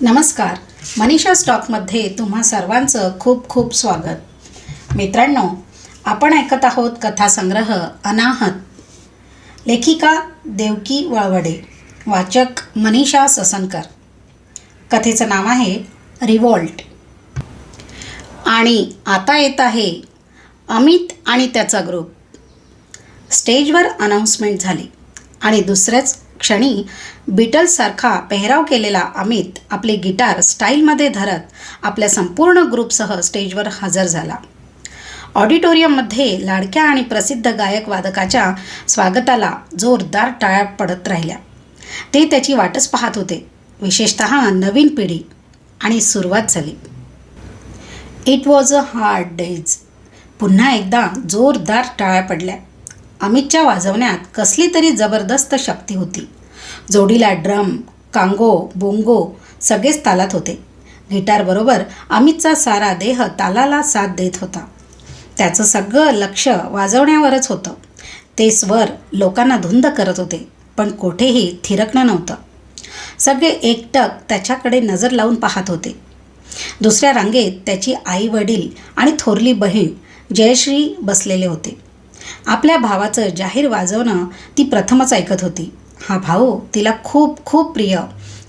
नमस्कार. मनीषा स्टॉकमध्ये तुम्हा सर्वांचं खूप खूप स्वागत. मित्रांनो आपण ऐकत आहोत कथासंग्रह अनाहत. लेखिका देवकी वळवडे. वाचक मनीषा ससनकर. कथेचं नाव आहे रिवॉल्ट. आणि आता येत आहे अमित आणि त्याचा ग्रुप. स्टेजवर अनाऊन्समेंट झाली आणि दुसऱ्याच क्षणी बीटल्ससारखा पेहराव केलेला अमित आपले गिटार स्टाईलमध्ये धरत आपल्या संपूर्ण ग्रुपसह स्टेजवर हजर झाला. ऑडिटोरियममध्ये लाडक्या आणि प्रसिद्ध गायक वादकाच्या स्वागताला जोरदार टाळ्या पडत राहिल्या. ते त्याची वाटच पाहत होते. विशेषत नवीन पिढी. आणि सुरुवात झाली. It was a hard days पुन्हा एकदा जोरदार टाळ्या पडल्या. अमितच्या वाजवण्यात कसली तरी जबरदस्त शक्ती होती. जोडीला ड्रम कांगो बोंगो सगळेच तालात होते. गिटारबरोबर अमितचा सारा देह तालाला साथ देत होता. त्याचं सगळं लक्ष वाजवण्यावरच होतं. ते स्वर लोकांना धुंद करत होते पण कोठेही थिरकणं नव्हतं. सगळे एकटक त्याच्याकडे नजर लावून पाहत होते. दुसऱ्या रांगेत त्याची आई वडील आणि थोरली बहीण जयश्री बसलेले होते. आपल्या भावाचं जाहीर वाजवणं ती प्रथमच ऐकत होती. हा भाऊ तिला खूप खूप प्रिय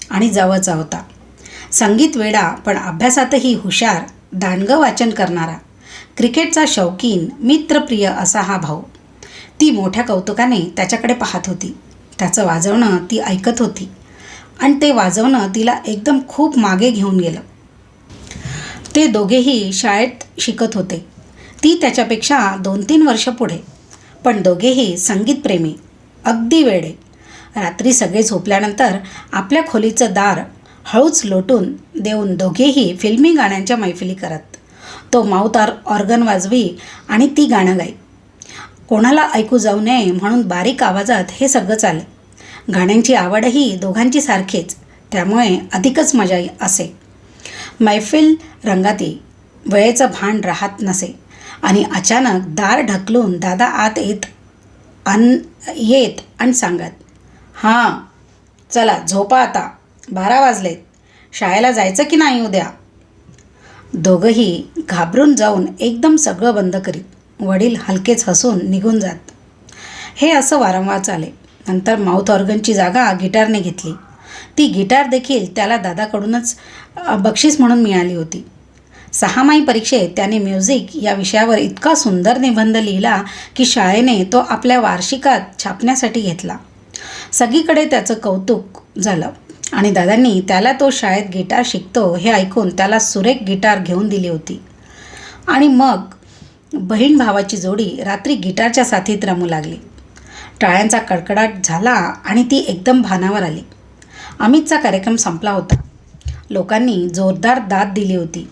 आणि जवळचा होता. संगीत वेडा पण अभ्यासातही हुशार दांडगं वाचन करणारा. क्रिकेटचा शौकीन मित्रप्रिय असा हा भाऊ. ती मोठ्या कौतुकाने त्याच्याकडे पाहत होती. त्याचं वाजवणं ती ऐकत होती. आणि ते वाजवणं तिला एकदम खूप मागे घेऊन गेलं. ते दोघेही शाळेत शिकत होते. ती त्याच्यापेक्षा दोन तीन वर्ष पुढे. पण दोघेही संगीतप्रेमी अगदी वेडे. रात्री सगळे झोपल्यानंतर आपल्या खोलीचं दार हळूच लोटून देऊन दोघेही फिल्मी गाण्यांच्या मैफिली करत. तो माऊत ऑर्गन वाजवी आणि ती गाणं गाई. कोणाला ऐकू जाऊ नये म्हणून बारीक आवाजात हे सगळं चाले. गाण्यांची आवडही दोघांची सारखीच त्यामुळे अधिकच मजा असे. मैफिल रंगात येई वेळेचं भान राहत नसे. आणि अचानक दार ढकलून दादा आत येत अन येत आणि सांगत हां चला झोपा आता. बारा वाजलेत. शाळेला जायचं की नाही उद्या? दोघंही घाबरून जाऊन एकदम सगळं बंद करीत. वडील हलकेच हसून निघून जात. हे असं वारंवार चाले. नंतर माउथ ऑर्गनची जागा गिटारने घेतली. ती गिटार देखील त्याला दादाकडूनच बक्षीस म्हणून मिळाली होती. सहामाही परीक्षेत त्याने म्युझिक या विषयावर इतका सुंदर निबंध लिहिला की शाळेने तो आपल्या वार्षिकात छापण्यासाठी घेतला. सगळीकडे त्याचं कौतुक झालं. आणि दादांनी त्याला तो शाळेत गिटार शिकतो हे ऐकून त्याला सुरेख गिटार घेऊन दिली होती. आणि मग बहीण भावाची जोडी रात्री गिटारच्या साथीत रमू लागली. टाळ्यांचा कडकडाट झाला आणि ती एकदम भानावर आली. अमितचा कार्यक्रम संपला होता. लोकांनी जोरदार दाद दिली होती.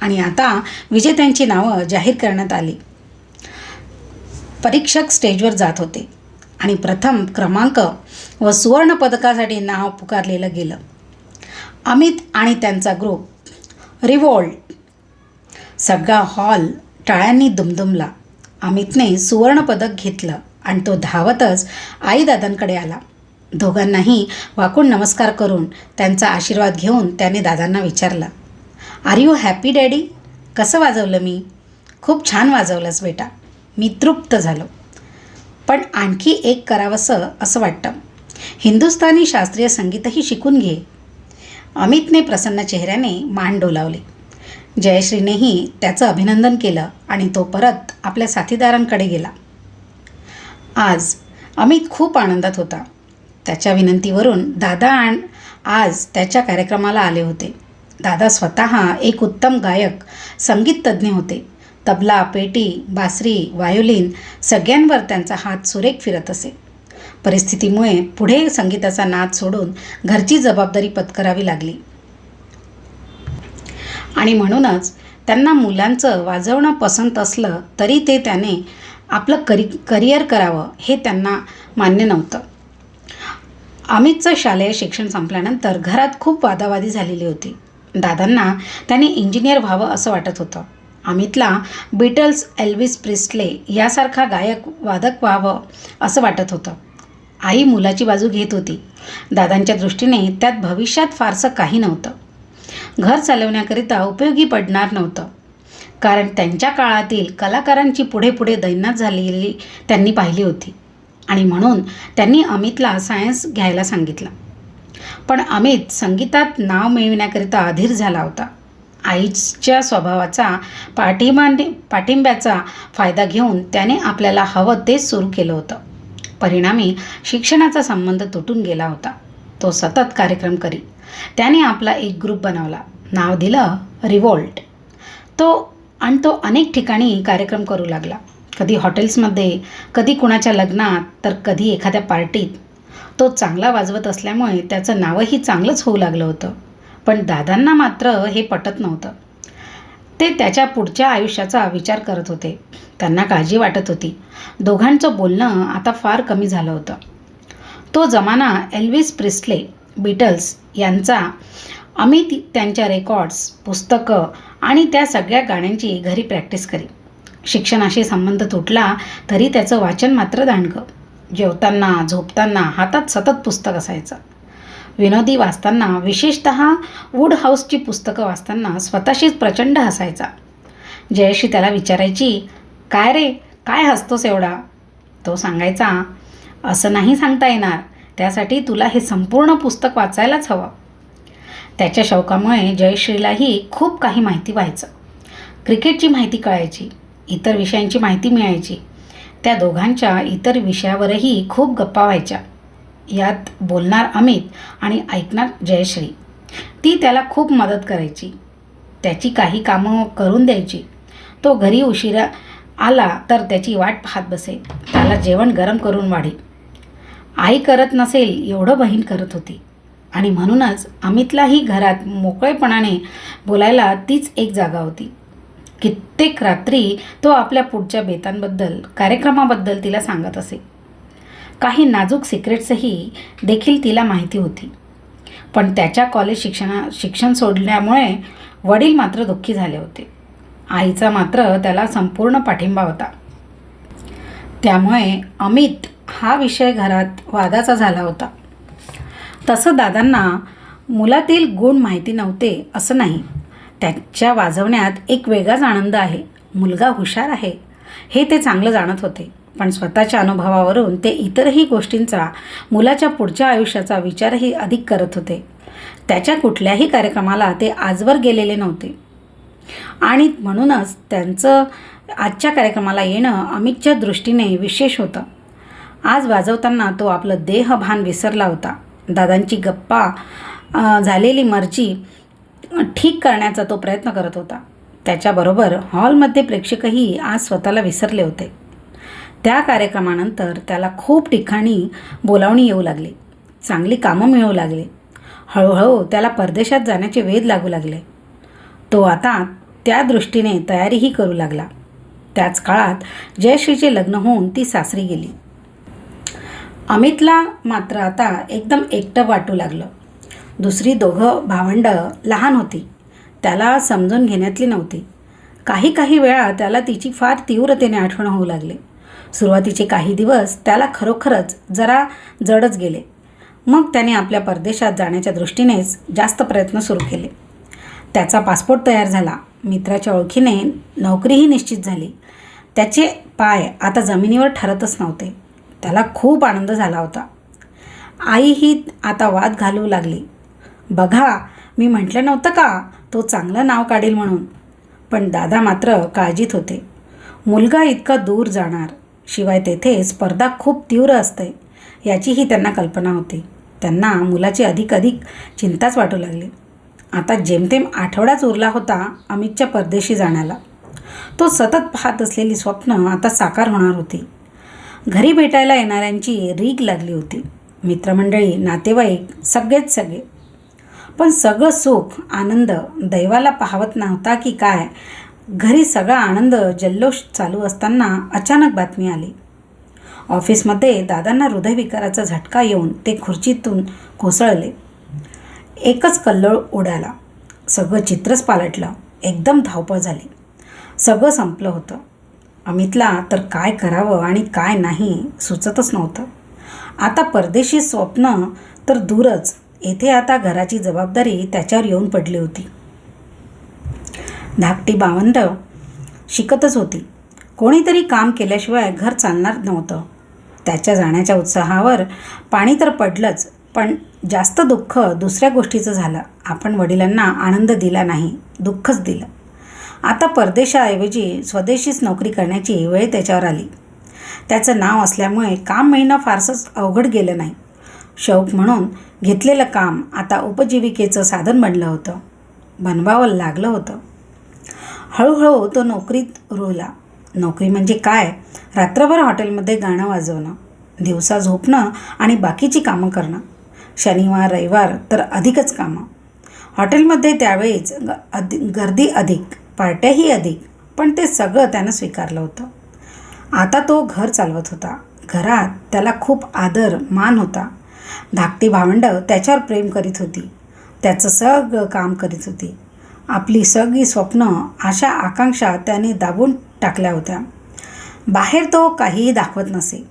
आणि आता विजेत्यांची नावं जाहीर करण्यात आली. परीक्षक स्टेजवर जात होते. आणि प्रथम क्रमांक व सुवर्ण पदकासाठी नाव पुकारलेलं गेलं. अमित आणि त्यांचा ग्रुप रिवॉल्ट सगळा हॉल टाळ्यांनी दुमदुमला. अमितने सुवर्णपदक घेतलं आणि तो धावतच आईदादांकडे आला. दोघांनाही वाकून नमस्कार करून त्यांचा आशीर्वाद घेऊन त्याने दादांना विचारला आर यू हॅपी डॅडी कसं वाजवलं मी? खूप छान वाजवलंस बेटा. मी तृप्त झालो. पण आणखी एक करावंसं असं वाटतं. हिंदुस्थानी शास्त्रीय संगीतही शिकून घे. अमितने प्रसन्न चेहऱ्याने मान डोलावले. जयश्रीनेही त्याचं अभिनंदन केलं आणि तो परत आपल्या साथीदारांकडे गेला. आज अमित खूप आनंदात होता. त्याच्या विनंतीवरून दादा आण आज त्याच्या कार्यक्रमाला आले होते. दादा स्वतः एक उत्तम गायक संगीत तज्ज्ञ होते. तबला पेटी बासरी वायोलिन सगळ्यांवर त्यांचा हात सुरेख फिरत असे. परिस्थितीमुळे पुढे संगीताचा नाद सोडून घरची जबाबदारी पत्करावी लागली. आणि म्हणूनच त्यांना मुलांचं वाजवणं पसंत असलं तरी ते त्याने आपलं करि करिअर करावं हे त्यांना मान्य नव्हतं. अमितचं शालेय शिक्षण संपल्यानंतर घरात खूप वादावादी झालेली होती. दादांना त्याने इंजिनियर व्हावं असं वाटत होतं. अमितला बीटल्स एल्विस प्रिस्टले यासारखा गायक वादक व्हावं असं वाटत होतं. आई मुलाची बाजू घेत होती. दादांच्या दृष्टीने त्यात भविष्यात फारसं काही नव्हतं. घर चालवण्याकरिता उपयोगी पडणार नव्हतं. कारण त्यांच्या काळातील कलाकारांची पुढे पुढे दैनात झालेली त्यांनी पाहिली होती. आणि म्हणून त्यांनी अमितला सायन्स घ्यायला सांगितलं. पण अमित संगीतात नाव मिळविण्याकरिता अधीर झाला होता. आईच्या स्वभावाचा पाठिंबा पाठिंब्याचा फायदा घेऊन त्याने आपल्याला हवं तेच सुरू केलं होतं. परिणामी शिक्षणाचा संबंध तुटून गेला होता. तो सतत कार्यक्रम करी. त्याने आपला एक ग्रुप बनवला. नाव दिलं रिवोल्ट तो आणि तो अनेक ठिकाणी कार्यक्रम करू लागला. कधी हॉटेल्समध्ये कधी कुणाच्या लग्नात तर कधी एखाद्या पार्टीत. तो चांगला वाजवत असल्यामुळे त्याचं नावही चांगलंच होऊ लागलं होतं. पण दादांना मात्र हे पटत नव्हतं. ते त्याच्या पुढच्या आयुष्याचा विचार करत होते. त्यांना काळजी वाटत होती. दोघांचं बोलणं आता फार कमी झालं होतं. तो जमाना एल्विस प्रिस्ले बीटल्स यांचा अमित त्यांच्या रेकॉर्ड्स पुस्तकं आणि त्या सगळ्या गाण्यांची घरी प्रॅक्टिस करी. शिक्षणाशी संबंध तुटला तरी त्याचं वाचन मात्र दांडकं जेवताना झोपताना हातात सतत पुस्तक असायचं. विनोदी वाचताना विशेषत वूड हाऊसची पुस्तकं वाचताना स्वतःशीच प्रचंड हसायचा. जयश्री त्याला विचारायची काय रे काय हसतोस एवढा? तो सांगायचा असं नाही सांगता येणार त्यासाठी तुला हे संपूर्ण पुस्तक वाचायलाच हवं. त्याच्या शौकामुळे जयश्रीलाही खूप काही माहिती व्हायचं. क्रिकेटची माहिती कळायची इतर विषयांची माहिती मिळायची त्या दोघांच्या इतर विषयावरही खूप गप्पा व्हायच्या. यात बोलणार अमित आणि ऐकणार जयश्री. ती त्याला खूप मदत करायची. त्याची काही कामं करून द्यायची. तो घरी उशिरा आला तर त्याची वाट पाहत बसे त्याला जेवण गरम करून वाढे आई करत नसेल एवढं बहीण करत होती. आणि म्हणूनच अमितलाही घरात मोकळेपणाने बोलायला तीच एक जागा होती. कित्येक रात्री तो आपल्या पुढच्या बेतांबद्दल कार्यक्रमाबद्दल तिला सांगत असे. काही नाजूक सिक्रेट्सही देखील तिला माहिती होती. पण त्याच्या कॉलेज शिक्षणा शिक्षण सोडल्यामुळे वडील मात्र दुःखी झाले होते. आईचा मात्र त्याला संपूर्ण पाठिंबा होता. त्यामुळे अमित हा विषय घरात वादाचा झाला होता. तसं दादांना मुलातील गुण माहिती नव्हते असं नाही. त्याच्या वाजवण्यात एक वेगळाच आनंद आहे. मुलगा हुशार आहे. हे ते चांगलं जाणत होते. पण स्वतःच्या अनुभवावरून ते इतरही गोष्टींचा मुलाच्या पुढच्या आयुष्याचा विचारही अधिक करत होते. त्याच्या कुठल्याही कार्यक्रमाला ते आजवर गेलेले नव्हते. आणि म्हणूनच त्यांचं आजच्या कार्यक्रमाला येणं अमितच्या दृष्टीने विशेष होतं. आज वाजवताना तो आपलं देहभान विसरला होता. दादांची गप्पा झालेली मर्जी ठीक करण्याचा तो प्रयत्न करत होता. त्याच्याबरोबर हॉलमध्ये प्रेक्षकही आज स्वतःला विसरले होते. त्या कार्यक्रमानंतर त्याला खूप ठिकाणी बोलावणी येऊ लागली. चांगली कामं मिळू लागली. हळूहळू त्याला परदेशात जाण्याचे वेध लागू लागले. तो आता त्या दृष्टीने तयारीही करू लागला. त्याच काळात जयश्रीचे लग्न होऊन ती सासरी गेली. अमितला मात्र आता एकदम एकटं वाटू लागलं. दुसरी दोघं भावंड लहान होती. त्याला समजून घेण्यातली नव्हती. काही काही वेळा त्याला तिची फार तीव्रतेने आठवण होऊ लागली. सुरुवातीचे काही दिवस त्याला खरोखरच जरा जडच गेले. मग त्याने आपल्या परदेशात जाण्याच्या दृष्टीनेच जास्त प्रयत्न सुरू केले. त्याचा पासपोर्ट तयार झाला. मित्राच्या ओळखीने नोकरीही निश्चित झाली. त्याचे पाय आता जमिनीवर ठरतच नव्हते. त्याला खूप आनंद झाला होता. आई ही आता वाद घालू लागली. बघा मी म्हटलं नव्हतं का तो चांगलं नाव काढील म्हणून. पण दादा मात्र काळजीत होते. मुलगा इतका दूर जाणार शिवाय तेथे स्पर्धा खूप तीव्र असते याचीही त्यांना कल्पना होती. त्यांना मुलाची अधिक अधिक चिंताच वाटू लागली. आता जेमतेम आठवडाच उरला होता अमितच्या परदेशी जाण्याला. तो सतत पाहत असलेली स्वप्न आता साकार होणार होती. घरी भेटायला येणाऱ्यांची रीग लागली होती. मित्रमंडळी नातेवाईक सगळेच सगळे. पण सगळं सुख आनंद दैवाला पाहवत नव्हता की काय घरी सगळा आनंद जल्लोष चालू असताना अचानक बातमी आली. ऑफिसमध्ये दादांना हृदयविकाराचा झटका येऊन ते खुर्चीतून कोसळले. एकच कल्लोळ उडाला सगळं चित्रच पालटलं एकदम धावपळ झाली. सगळं संपलं होतं. अमितला तर काय करावं आणि काय नाही सुचतच नव्हतं. आता परदेशी स्वप्न तर दूरच. येथे आता घराची जबाबदारी त्याच्यावर येऊन पडली होती. धाकटी बावंड शिकतच होती. कोणीतरी काम केल्याशिवाय घर चालणार नव्हतं. त्याच्या जाण्याच्या उत्साहावर पाणी तर पडलंच पण जास्त दुःख दुसऱ्या गोष्टीचं झालं. आपण वडिलांना आनंद दिला नाही दुःखच दिलं. आता परदेशाऐवजी स्वदेशीच नोकरी करण्याची वेळ त्याच्यावर आली. त्याचं नाव असल्यामुळे काम मिळणं फारसंच अवघड गेलं नाही. शौक म्हणून घेतलेलं काम आता उपजीविकेचं साधन बनलं होतं. बनवावं लागलं होतं. हळूहळू तो नोकरीत रुळला. नोकरी म्हणजे काय? रात्रभर हॉटेलमध्ये गाणं वाजवणं दिवसा झोपणं आणि बाकीची कामं करणं. शनिवार रविवार तर अधिकच कामं. हॉटेलमध्ये त्यावेळीच ग अधि गर्दी अधिक पार्ट्याही अधिक पण ते सगळं त्यानं स्वीकारलं होतं. आता तो घर चालवत होता. घरात त्याला खूप आदर मान होता. धाकटी भावंडं त्याच्यावर प्रेम करीत होती. त्याचं सगळं काम करीत होती. आपली सगळी स्वप्न अशा आकांक्षा त्याने दाबून टाकल्या होत्या. बाहेर तो काहीही दाखवत नसे.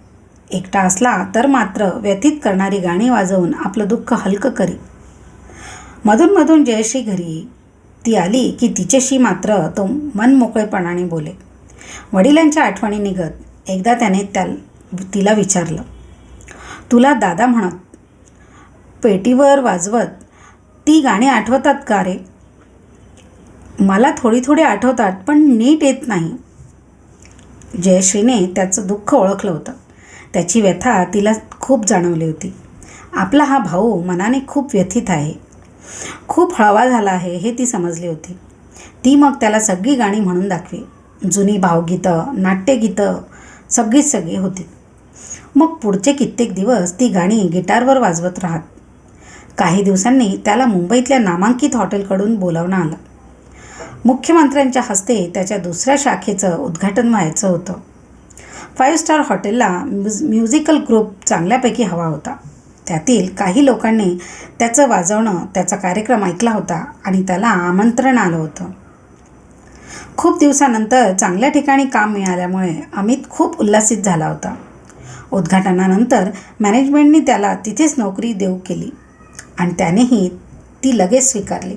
एकटा असला तर मात्र व्यथित करणारी गाणी वाजवून आपलं दुःख हलकं करी. मधूनमधून जयश्री घरी येई. ती आली की तिच्याशी मात्र तो मनमोकळेपणाने बोले. वडिलांच्या आठवणी निघत एकदा त्याने त्या तिला विचारलं. तुला दादा म्हणत पेटीवर वाजवत ती गाणी आठवतात का रे? मला थोडी थोडी आठवतात पण नीट येत नाही. जयश्रीने त्याचं दुःख ओळखलं होतं. त्याची व्यथा तिला खूप जाणवली होती. आपला हा भाऊ मनाने खूप व्यथित आहे. खूप हळवा झाला आहे हे ती समजली होती. ती मग त्याला सगळी गाणी म्हणून दाखवी. जुनी भावगीतं नाट्यगीतं सगळीच सगळी होती. मग पुढचे कित्येक दिवस ती गाणी गिटारवर वाजवत राहत. काही दिवसांनी त्याला मुंबईतल्या नामांकित हॉटेलकडून बोलावणं आलं. मुख्यमंत्र्यांच्या हस्ते त्याच्या दुसऱ्या शाखेचं उद्घाटन व्हायचं होतं. फाईव्ह स्टार हॉटेलला म्युझ म्युझिकल ग्रुप चांगल्यापैकी हवा होता. त्यातील काही लोकांनी त्याचं वाजवणं त्याचा कार्यक्रम ऐकला होता आणि त्याला आमंत्रण आलं होतं. खूप दिवसानंतर चांगल्या ठिकाणी काम मिळाल्यामुळे अमित खूप उल्हासित झाला होता. उद्घाटनानंतर मॅनेजमेंटनी त्याला तिथेच नोकरी देऊ केली आणि त्यानेही ती लगेच स्वीकारली.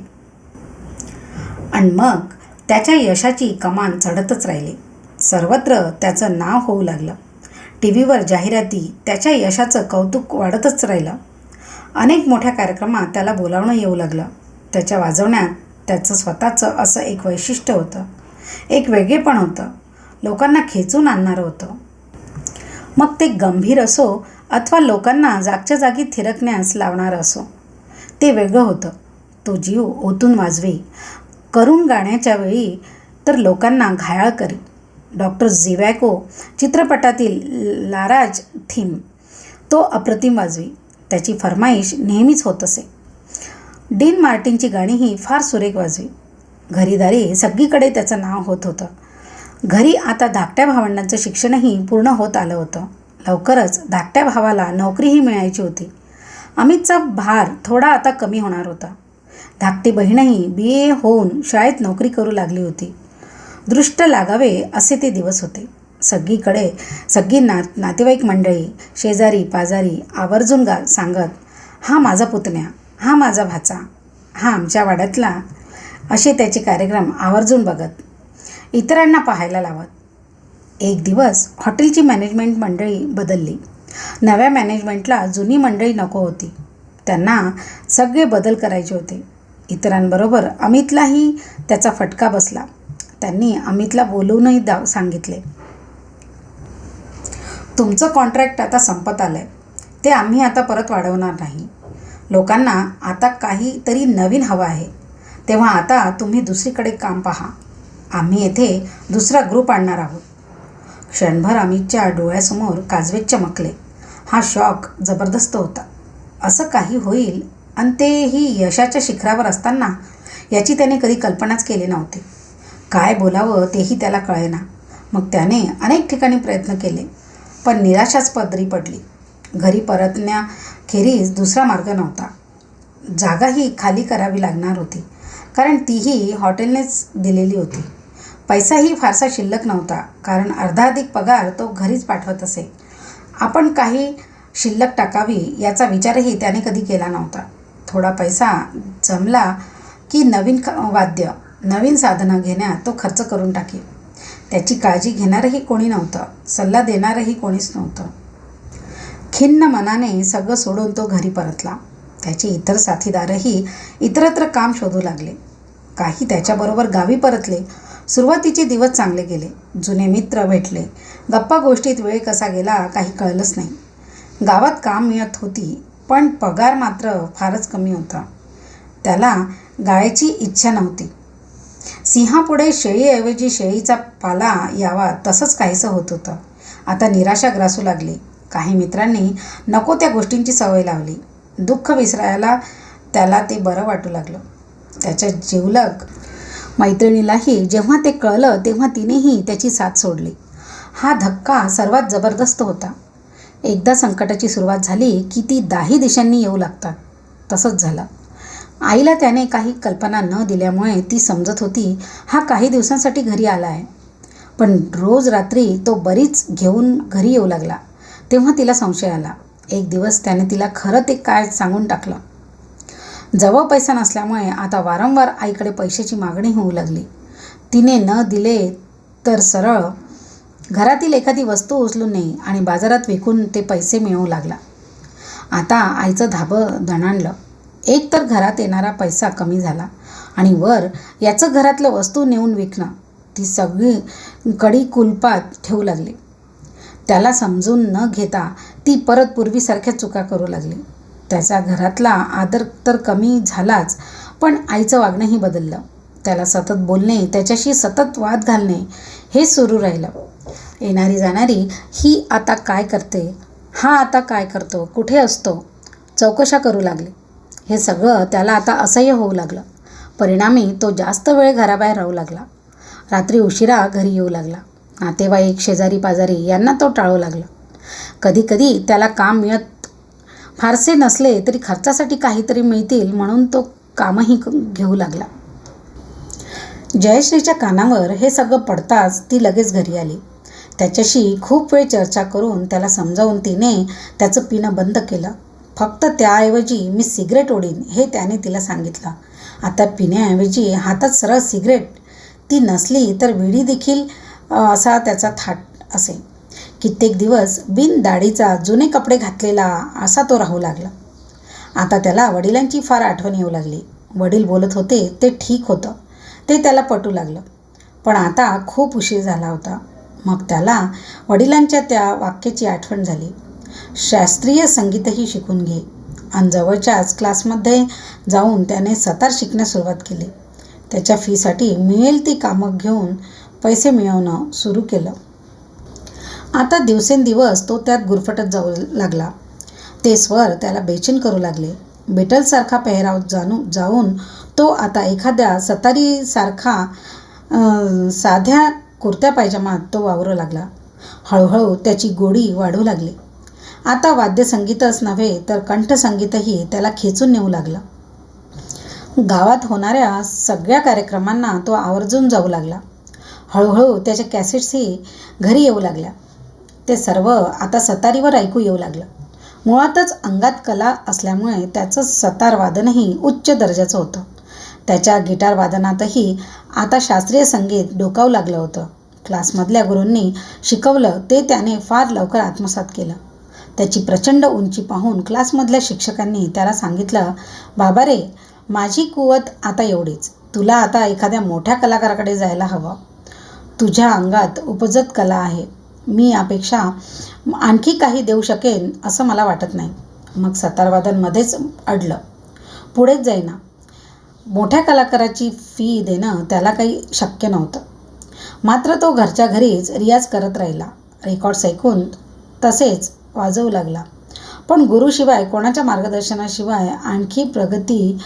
आणि मग त्याच्या यशाची कमान चढतच राहिली. सर्वत्र त्याचं नाव होऊ लागलं. टी व्हीवर जाहिराती त्याच्या यशाचं कौतुक वाढतच राहिलं. अनेक मोठ्या कार्यक्रमात त्याला बोलावणं येऊ लागलं. त्याच्या वाजवण्यात त्याचं स्वतःचं असं एक वैशिष्ट्य होतं. एक वेगळेपण होतं. लोकांना खेचून आणणारं होतं. मग ते गंभीर असो अथवा लोकांना जागच्या जागी थिरकण्यास लावणारं असो ते वेगळं होतं. तो जीव ओतून वाजवी करून गाण्याच्या वेळी तर लोकांना घायाळ करी डॉक्टर झिवॅको चित्रपटातील लाराज थीम तो अप्रतिम वाजवी. त्याची फरमाईश नेहमीच होत असे. डीन मार्टिनची गाणीही फार सुरेख वाजवी. घरीदारी सगळीकडे त्याचं नाव होत होतं. घरी आता धाकट्या भावंडांचं शिक्षणही पूर्ण होत आलं होतं. लवकरच धाकट्या भावाला नोकरीही मिळायची होती. अमितचा भार थोडा आता कमी होणार होता. धाकटी बहीणही बी ए होऊन शाळेत नोकरी करू लागली होती. दृष्ट लागावे असे ते दिवस होते. सगळीकडे सगळी नात नातेवाईक मंडळी शेजारी पाजारी आवर्जून गा सांगत हा माझा पुतण्या हा माझा भाचा हा आमच्या वाड्यातला असे त्याचे कार्यक्रम आवर्जून बघत इतरांना पाहायला लावत. एक दिवस हॉटेलची मॅनेजमेंट मंडळी बदलली. नव्या मॅनेजमेंटला जुनी मंडळी नको होती. त्यांना सगळे बदल करायचे होते. इतरांबरोबर अमितलाही त्याचा फटका बसला. त्यांनी अमितला बोलवूनही दा सांगितले. तुमचं कॉन्ट्रॅक्ट आता संपत आलं आहे ते आम्ही आता परत वाढवणार नाही. लोकांना आता काहीतरी नवीन हवं आहे. तेव्हा आता तुम्ही दुसरीकडे काम पहा. आम्ही येथे दुसरा ग्रुप आणणार आहोत. क्षणभर अमितच्या डोळ्यासमोर काजवे चमकले. हा शॉक जबरदस्त होता. असं काही होईल आणि तेही यशाच्या शिखरावर असताना याची त्याने कधी कल्पनाच केली नव्हती. काय बोलावं तेही त्याला कळेना. मग त्याने अनेक ठिकाणी प्रयत्न केले पण निराशाच पदरी पडली. घरी परतण्याखेरीज दुसरा मार्ग नव्हता. जागाही खाली करावी लागणार होती कारण तीही हॉटेलनेच दिलेली होती. पैसाही फारसा शिल्लक नव्हता कारण अर्धाधिक पगार तो घरीच पाठवत असे. आपण काही शिल्लक टाकावी याचा विचारही त्याने कधी केला नव्हता. थोडा पैसा जमला की नवीन क वाद्य नवीन साधनं घेण्यात तो खर्च करून टाके त्याची काळजी घेणारही कोणी नव्हतं सल्ला देणारही कोणीच नव्हतं. खिन्न मनाने सगळं सोडून तो घरी परतला. त्याचे इतर साथीदारही इतरत्र काम शोधू लागले. काही त्याच्याबरोबर गावी परतले. सुरुवातीचे दिवस चांगले गेले. जुने मित्र भेटले. गप्पा गोष्टीत वेळ कसा गेला काही कळलंच नाही. गावात काम मिळत होती. पण पगार मात्र फारच कमी होता. त्याला गायची इच्छा नव्हती. सिंहापुढे शेळीऐवजी शेळीचा पाला यावा तसंच काहीसं होत होतं. आता निराशा ग्रासू लागली. काही मित्रांनी नको त्या गोष्टींची सवय लावली. दुःख विसरायला त्याला ते बरं वाटू लागलं. त्याच्या जिवलग मैत्रिणीलाही जेव्हा ते कळलं तेव्हा तिनेही त्याची साथ सोडली. हा धक्का सर्वात जबरदस्त होता. एकदा संकटाची सुरुवात झाली की ती दाही दिशांनी येऊ लागतात. तसंच झालं. आईला त्याने काही कल्पना न दिल्यामुळे ती समजत होती हा काही दिवसांसाठी घरी आला आहे. पण रोज रात्री तो बरीच घेऊन घरी येऊ लागला. तेव्हा तिला संशय आला. एक दिवस त्याने तिला खरं ते काय सांगून टाकलं? जवळ पैसा नसल्यामुळे आता वारंवार आईकडे पैशाची मागणी होऊ लागली. तिने न दिले तर सरळ घरातील एखादी वस्तू उचलून नये आणि बाजारात विकून ते पैसे मिळवू लागला. आता आईचं धाबं दणाणलं. एक तर घरात येणारा पैसा कमी झाला आणि वर याचं घरातलं वस्तू नेऊन विकणं. ती सगळी कडी कुलपात ठेवू लागली. त्याला समजून न घेता ती परत पूर्वीसारख्या चुका करू लागली. त्याचा घरातला आदर तर कमी झालाच पण आईचं वागणंही बदललं. त्याला सतत बोलणे त्याच्याशी सतत वाद घालणे हे सुरू राहिलं. येणारी जाणारी ही आता काय करते? हा आता काय करतो? कुठे असतो? चौकशा करू लागले. हे सगळं त्याला आता असह्य होऊ लागलं. परिणामी तो जास्त वेळ घराबाहेर राहू लागला. रात्री उशिरा घरी येऊ लागला. नातेवाईक शेजारी पाजारी यांना तो टाळू लागला. कधीकधी त्याला काम मिळत फारसे नसले तरी खर्चासाठी काहीतरी मिळतील म्हणून तो कामही क- घेऊ लागला. जयश्रीच्या कानावर हे सगळं पडताच ती लगेच घरी आली. त्याच्याशी खूप वेळ चर्चा करून त्याला समजावून तिने त्याचं पिणं बंद केलं. फक्त त्याऐवजी मी सिगरेट ओढीन हे त्याने तिला सांगितलं. आता पिण्याऐवजी हातात सरळ सिगरेट ती नसली तर विडी देखील असा त्याचा थाट असे कित्येक दिवस बिन दाढीचा जुने कपडे घातलेला असा तो राहू लागला. आता त्याला वडिलांची फार आठवण येऊ लागली. वडील बोलत होते ते ठीक होतं. ते त्याला पटू लागलं. पण आता खूप उशीर झाला होता. मग त्याला वडिलांच्या त्या वाक्याची आठवण झाली. शास्त्रीय संगीतही शिकून घे. आणि जवळच्याच क्लासमध्ये जाऊन त्याने सतार शिकण्यास सुरुवात केली. त्याच्या फीसाठी मिळेल ती कामं घेऊन पैसे मिळवणं सुरू केलं. आता दिवसेंदिवस तो त्यात गुरफटत जाऊ लागला. ते स्वर त्याला बेचैन करू लागले. बेटलसारखा पेहराव जाणू जाऊन तो आता एखाद्या सतारीसारखा साध्या कुर्त्या पायजमात तो वावरू लागला. हळूहळू त्याची गोडी वाढू लागली. आता वाद्यसंगीतच नव्हे तर कंठसंगीतही त्याला खेचून नेऊ लागलं. गावात होणाऱ्या सगळ्या कार्यक्रमांना तो आवर्जून जाऊ लागला. हळूहळू त्याच्या कॅसेट्सही घरी येऊ लागल्या. ते सर्व आता सतारीवर ऐकू येऊ लागलं. मुळातच अंगात कला असल्यामुळे त्याचं सतार वादनही उच्च दर्जाचं होतं. त्याच्या गिटार वादनातही आता शास्त्रीय संगीत डोकावू लागलं होतं. क्लासमधल्या गुरूंनी शिकवलं ते त्याने फार लवकर आत्मसात केलं. त्याची प्रचंड उंची पाहून क्लासमधल्या शिक्षकांनी त्याला सांगितलं बाबा रे माझी कुवत आता एवढीच. तुला आता एखाद्या मोठ्या कलाकाराकडे जायला हवं. तुझ्या अंगात उपजत कला आहे. मी यापेक्षा आणखी काही देऊ शकेन असं मला वाटत नाही. मग सतारवादनमध्येच अडलं. पुढेच जाईना. मोठ्या कलाकाराची फी देणं त्याला काही शक्य नव्हतं. मात्र तो घरच्या घरीच रियाज करत राहिला. रेकॉर्ड्स ऐकून तसेच वाजवू लागला. पण गुरुशिवाय कोणाच्या मार्गदर्शनाशिवाय आणखी प्रगती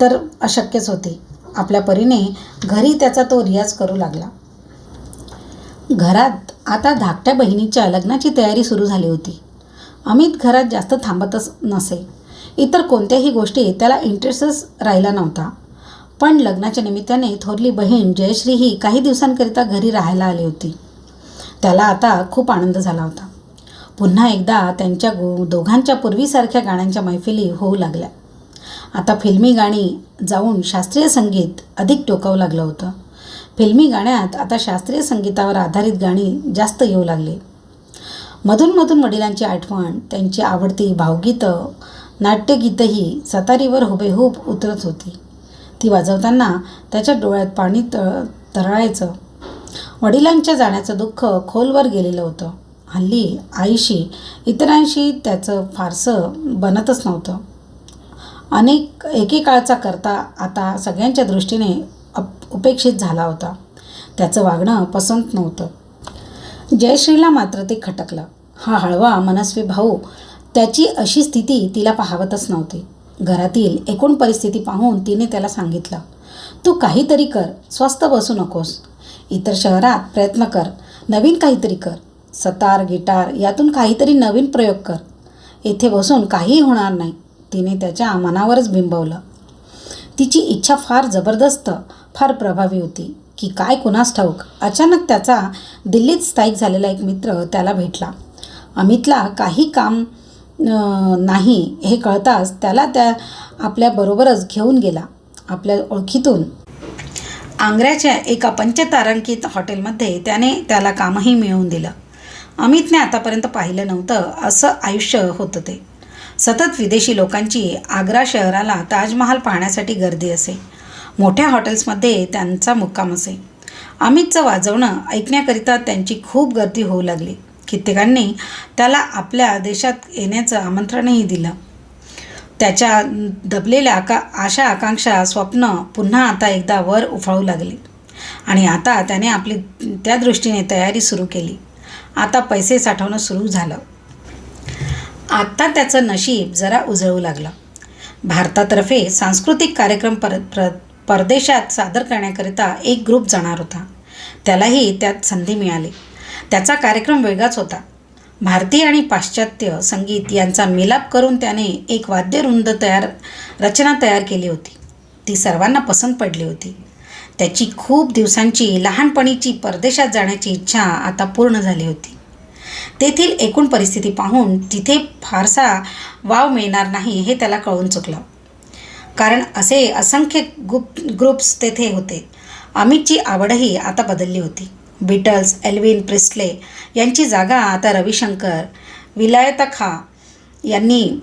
तर अशक्यच होती. आपल्या परीने घरी त्याचा तो रियाज करू लागला. घरात आता धाकट्या बहिणीच्या लग्नाची तयारी सुरू झाली होती. अमित घरात जास्त थांबतच नसे. इतर कोणत्याही गोष्टी त्याला इंटरेस्टच राहिला नव्हता. पण लग्नाच्या निमित्ताने थोरली बहीण जयश्री ही काही दिवसांकरिता घरी राहायला आली होती. त्याला आता खूप आनंद झाला होता. पुन्हा एकदा त्यांच्या गो दोघांच्या पूर्वीसारख्या गाण्यांच्या मैफिली होऊ लागल्या. आता फिल्मी गाणी जाऊन शास्त्रीय संगीत अधिक टोकावं लागलं होतं. फिल्मी गाण्यात आता शास्त्रीय संगीतावर आधारित गाणी जास्त येऊ लागले. मधूनमधून वडिलांची आठवण त्यांची आवडती भावगीतं नाट्यगीतंही सतारीवर हुबेहूब उतरत होती. ती वाजवताना त्याच्या डोळ्यात पाणी तळ तरळायचं. वडिलांच्या जाण्याचं दुःख खोलवर गेलेलं होतं. हल्ली आईशी इतरांशी त्याचं फारसं बनतच नव्हतं. अनेक एकेकाळचा करता आता सगळ्यांच्या दृष्टीने उपेक्षित झाला होता. त्याचं वागणं पसंत नव्हतं. जयश्रीला मात्र ते खटकलं. हा हळवा मनस्वी भाऊ त्याची अशी स्थिती तिला पाहावतच नव्हती. घरातील एकूण परिस्थिती पाहून तिने त्याला सांगितलं तू काहीतरी कर स्वस्त बसू नकोस. इतर शहरात प्रयत्न कर नवीन काहीतरी कर. सतार गिटार यातून काहीतरी नवीन प्रयोग कर. येथे बसून काहीही होणार नाही. तिने त्याच्या मनावरच बिंबवलं. तिची इच्छा फार जबरदस्त फार प्रभावी होती. की काय कुणास ठाऊक? अचानक त्याचा दिल्लीत स्थायिक झालेला एक मित्र त्याला भेटला. अमितला काही काम नाही हे कळताच त्याला त्या आपल्याबरोबरच घेऊन गेला. आपल्या ओळखीतून. आंग्र्याच्या एका पंचतारांकित हॉटेलमध्ये त्याने त्याला कामही मिळवून दिलं. अमितने आतापर्यंत पाहिलं नव्हतं असं आयुष्य होतं ते सतत विदेशी लोकांची आग्रा शहराला ताजमहाल पाहण्यासाठी गर्दी असे. मोठ्या हॉटेल्समध्ये त्यांचा मुक्काम असे. अमितचं वाजवणं ऐकण्याकरिता त्यांची खूप गर्दी होऊ लागली. कित्येकांनी त्याला आपल्या देशात येण्याचं आमंत्रणही दिलं. त्याच्या दबलेल्या आका आशा आकांक्षा स्वप्न पुन्हा आता एकदा वर उफाळू लागली. आणि आता त्याने आपली त्या दृष्टीने तयारी सुरू केली. आता पैसे साठवणं सुरू झालं. आत्ता त्याचं नशीब जरा उजळू लागलं. भारतातर्फे सांस्कृतिक कार्यक्रम पर प्र परदेशात सादर करण्याकरिता एक ग्रुप जाणार होता. त्यालाही त्यात संधी मिळाली. त्याचा कार्यक्रम वेगळाच होता. भारतीय आणि पाश्चात्य संगीत यांचा मिलाप करून त्याने एक वाद्यवृंद तयार रचना तयार केली होती. ती सर्वांना पसंत पडली होती. त्याची खूप दिवसांची लहानपणीची परदेशात जाण्याची इच्छा आता पूर्ण झाली होती. तेथील एकूण परिस्थिती पाहून तिथे फारसा वाव मिळणार नाही हे त्याला कळून चुकलं. कारण असे असंख्य ग्रुप ग्रुप्स तेथे होते. अमितची आवडही आता बदलली होती. बीटल्स एल्विन प्रिस्ले यांची जागा आता रविशंकर विलायता खा यांनी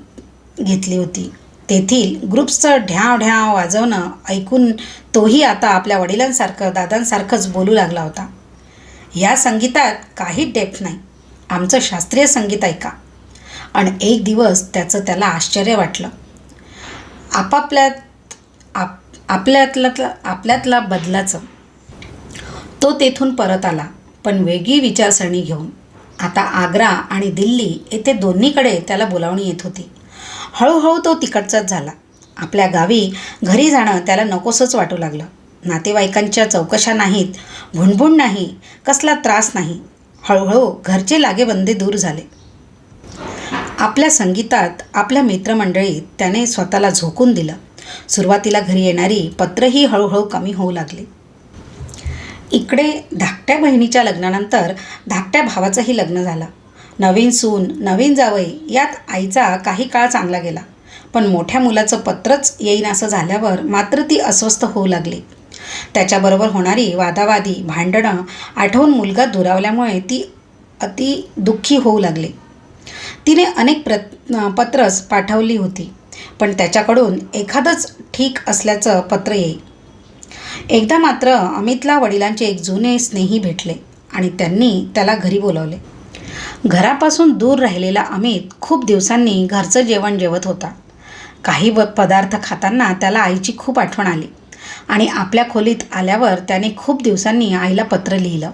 घेतली होती. तेथील ग्रुप्सचं ढ्याव ढ्याव वाजवणं ऐकून तोही आता आपल्या वडिलांसारखं दादांसारखंच बोलू लागला होता. या संगीतात काही डेप्थ नाही. आमचं शास्त्रीय संगीत ऐका. आणि एक दिवस त्याचं त्याला आश्चर्य वाटलं. आपापल्यात आप आपल्यातला आपल्यातला बदलाचं तो तेथून परत आला. पण वेगळी विचारसरणी घेऊन आता आग्रा आणि दिल्ली येथे दोन्हीकडे त्याला बोलावणी येत होती. हळूहळू तो तिकडचाच झाला. आपल्या गावी घरी जाणं त्याला नकोसंच वाटू लागलं. नातेवाईकांच्या चौकशा नाहीत भुणभुण नाही कसला त्रास नाही. हळूहळू घरचे लागेबंदे दूर झाले. आपल्या संगीतात आपल्या मित्रमंडळीत त्याने स्वतःला झोकून दिलं. सुरुवातीला घरी येणारी पत्रही हळूहळू कमी होऊ लागली. इकडे धाकट्या बहिणीच्या लग्नानंतर धाकट्या भावाचंही लग्न झालं. नवीन सून नवीन जावई यात आईचा काही काळ चांगला गेला. पण मोठ्या मुलाचं पत्रच येईन असं झाल्यावर मात्र ती अस्वस्थ होऊ लागली. त्याच्याबरोबर होणारी वादावादी भांडणं आठवून मुलगा दुरावल्यामुळे ती अति दुःखी होऊ लागली. तिने अनेक प्र पत्रच पाठवली होती. पण त्याच्याकडून एखादंच ठीक असल्याचं पत्र येई. एकदा मात्र अमितला वडिलांचे एक जुने स्नेही भेटले आणि त्यांनी त्याला घरी बोलवले. घरापासून दूर राहिलेला अमित खूप दिवसांनी घरचं जेवण जेवत होता. काही व पदार्थ खाताना त्याला आईची खूप आठवण आली आणि आपल्या खोलीत आल्यावर त्याने खूप दिवसांनी आईला पत्र लिहिलं.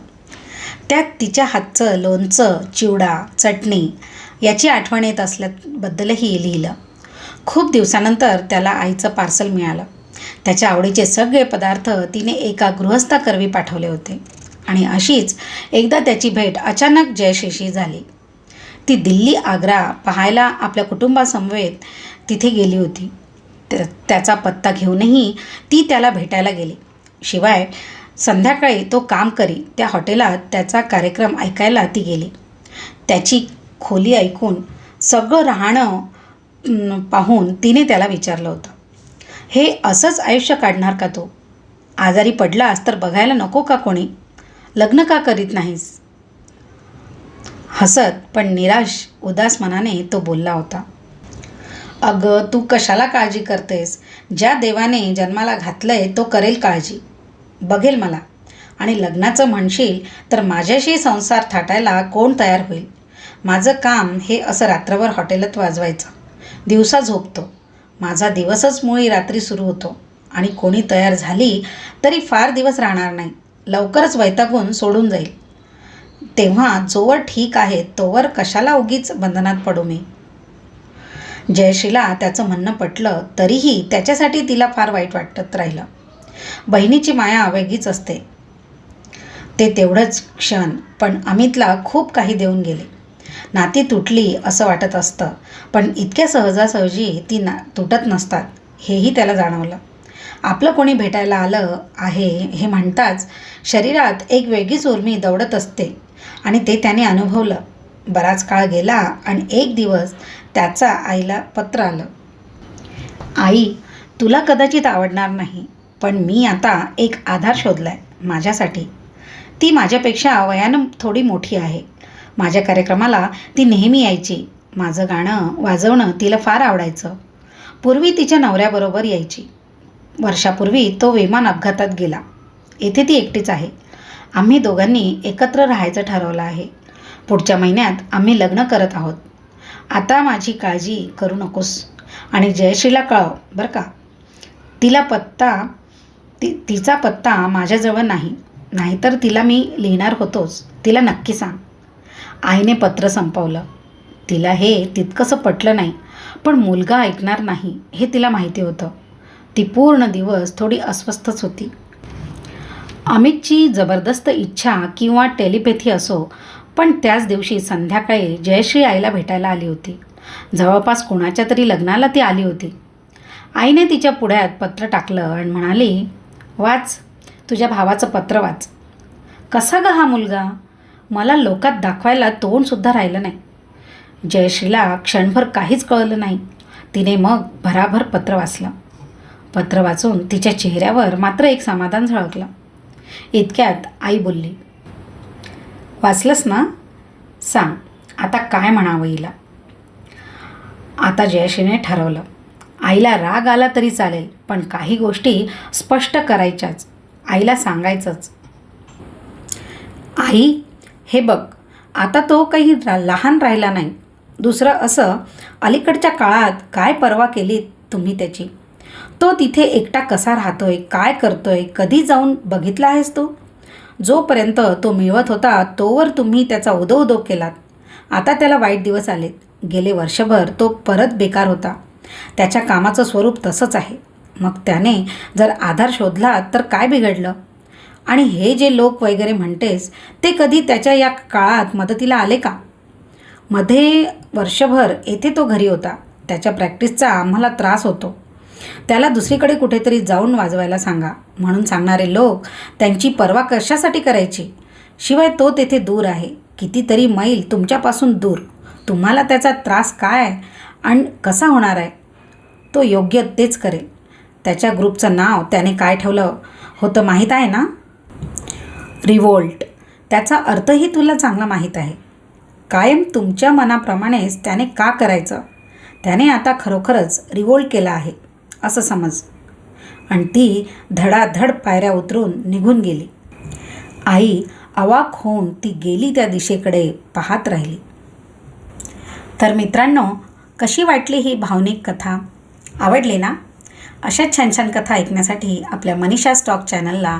त्यात तिच्या हातचं लोणचं चिवडा चटणी याची आठवण येत असल्याबद्दलही लिहिलं. खूप दिवसानंतर त्याला आईचं पार्सल मिळालं. त्याच्या आवडीचे सगळे पदार्थ तिने एका गृहस्थाकरवी पाठवले होते. आणि अशीच एकदा त्याची भेट अचानक जयशेशी झाली. ती दिल्ली आग्रा पाहायला आपल्या कुटुंबासमवेत तिथे गेली होती. त्याचा पत्ता घेऊनही ती त्याला भेटायला गेली. शिवाय संध्याकाळी तो काम करी त्या हॉटेलात त्याचा कार्यक्रम ऐकायला ती गेली. त्याची खोली ऐकून सगळं राहणं पाहून तिने त्याला विचारलं होतं. हे असंच आयुष्य काढणार का तो? आजारी पडलास तर बघायला नको का कोणी? लग्न का करीत नाहीस? हसत पण निराश उदास मनाने तो बोलला होता. अगं तू कशाला काळजी करतेस? ज्या देवाने जन्माला घातलंय तो करेल काळजी. बघेल मला. आणि लग्नाचं म्हणशील तर माझ्याशी संसार थाटायला कोण तयार होईल? माझं काम हे असं रात्रभर हॉटेलात वाजवायचं. दिवसा झोपतो. माझा दिवसच मुळी रात्री सुरू होतो. आणि कोणी तयार झाली तरी फार दिवस राहणार नाही. लवकरच वैतागून सोडून जाईल. तेव्हा जोवर ठीक आहे तोवर कशाला उगीच बंधनात पडू मी? जयशीला त्याचं म्हणणं पटलं तरीही त्याच्यासाठी तिला फार वाईट वाटत राहिलं. बहिणीची माया वेगळीच असते. ते तेवढंच क्षण पण अमितला खूप काही देऊन गेले. नाती तुटली असं वाटत असतं. पण इतक्या सहजासहजी ती ना तुटत नसतात हेही त्याला जाणवलं. आपलं कोणी भेटायला आलं आहे हे म्हणताच शरीरात एक वेगळीच उर्मी दौडत असते. आणि ते त्याने अनुभवलं. बराच काळ गेला आणि एक दिवस त्याचा आईला पत्र आलं. आई तुला कदाचित आवडणार नाही पण मी आता एक आधार शोधला आहे माझ्यासाठी. ती माझ्यापेक्षा वयानं थोडी मोठी आहे. माझ्या कार्यक्रमाला ती नेहमी यायची. माझं गाणं वाजवणं तिला फार आवडायचं. पूर्वी तिच्या नवऱ्याबरोबर यायची. वर्षापूर्वी तो विमान अपघातात गेला. येथे ती एकटीच आहे. आम्ही दोघांनी एकत्र राहायचं ठरवलं आहे. पुढच्या महिन्यात आम्ही लग्न करत आहोत. आता माझी काळजी करू नकोस आणि जयश्रीला कळव बरं का? तिला पत्ता ती तिचा पत्ता माझ्याजवळ नाही. नाहीतर तिला मी लिहिणार होतोच. तिला नक्की सांग. आईने पत्र संपवलं. तिला हे तितकंसं पटलं नाही पण मुलगा ऐकणार नाही हे तिला माहिती होतं. ती पूर्ण दिवस थोडी अस्वस्थच होती. अमितची जबरदस्त इच्छा किंवा टेलिपॅथी असो पण त्याच दिवशी संध्याकाळी जयश्री आईला भेटायला आली होती. जवळपास कोणाच्या तरी लग्नाला ती आली होती. आईने तिच्या पुढ्यात पत्र टाकलं आणि म्हणाली वाच तुझ्या भावाचं पत्र वाच. कसा ग हा मुलगा? मला लोकात दाखवायला तोंडसुद्धा राहिलं नाही. जयश्रीला क्षणभर काहीच कळलं नाही. तिने मग भराभर पत्र वाचलं. पत्र वाचून तिच्या चेहऱ्यावर मात्र एक समाधान झळकलं. इतक्यात आई बोलली वाचलंस ना? सांग आता काय म्हणावं हिला? आता जयश्रीने ठरवलं आईला राग आला तरी चालेल पण काही गोष्टी स्पष्ट करायच्याच आईला सांगायचंच. आई हे बघ आता तो काही रा लहान राहिला नाही. दुसरं असं अलीकडच्या काळात काय परवा केली तुम्ही त्याची? तो तिथे एकटा कसा राहतोय काय करतोय कधी जाऊन बघितला आहेस तू? जोपर्यंत तो मिळवत होता तोवर तुम्ही त्याचा उदो उदो केलात. आता त्याला वाईट दिवस आलेत. गेले वर्षभर तो परत बेकार होता. त्याच्या कामाचं स्वरूप तसंच आहे. मग त्याने जर आधार शोधला तर काय बिघडलं? आणि हे जे लोक वगैरे म्हणतेस ते कधी त्याच्या या काळात मदतीला आले का? मध्ये वर्षभर येथे तो घरी होता. त्याच्या प्रॅक्टिसचा आम्हाला त्रास होतो. त्याला दुसरीकडे कुठेतरी जाऊन वाजवायला सांगा. म्हणून सांगणारे लोक त्यांची पर्वा कशासाठी करायची? शिवाय तो तेथे दूर आहे. कितीतरी मैल तुमच्यापासून दूर. तुम्हाला त्याचा त्रास काय आणि कसा होणार आहे? तो योग्य तेच करेल. त्याच्या ग्रुपचं नाव त्याने काय ठेवलं होतं माहीत आहे ना? रिवोल्ट. त्याचा अर्थही तुला चांगला माहीत आहे. कायम तुमच्या मनाप्रमाणेच त्याने का करायचं? त्याने आता खरोखरच रिवोल्ट केला आहे असं समज. आणि ती धडाधड पायऱ्या उतरून निघून गेली. आई अवाक होऊन ती गेली त्या दिशेकडे पाहत राहिली. तर मित्रांनो कशी वाटली ही भावनिक कथा? आवडली ना? अशा छान छान कथा ऐकण्यासाठी आपल्या मनीषा स्टॉक चॅनलला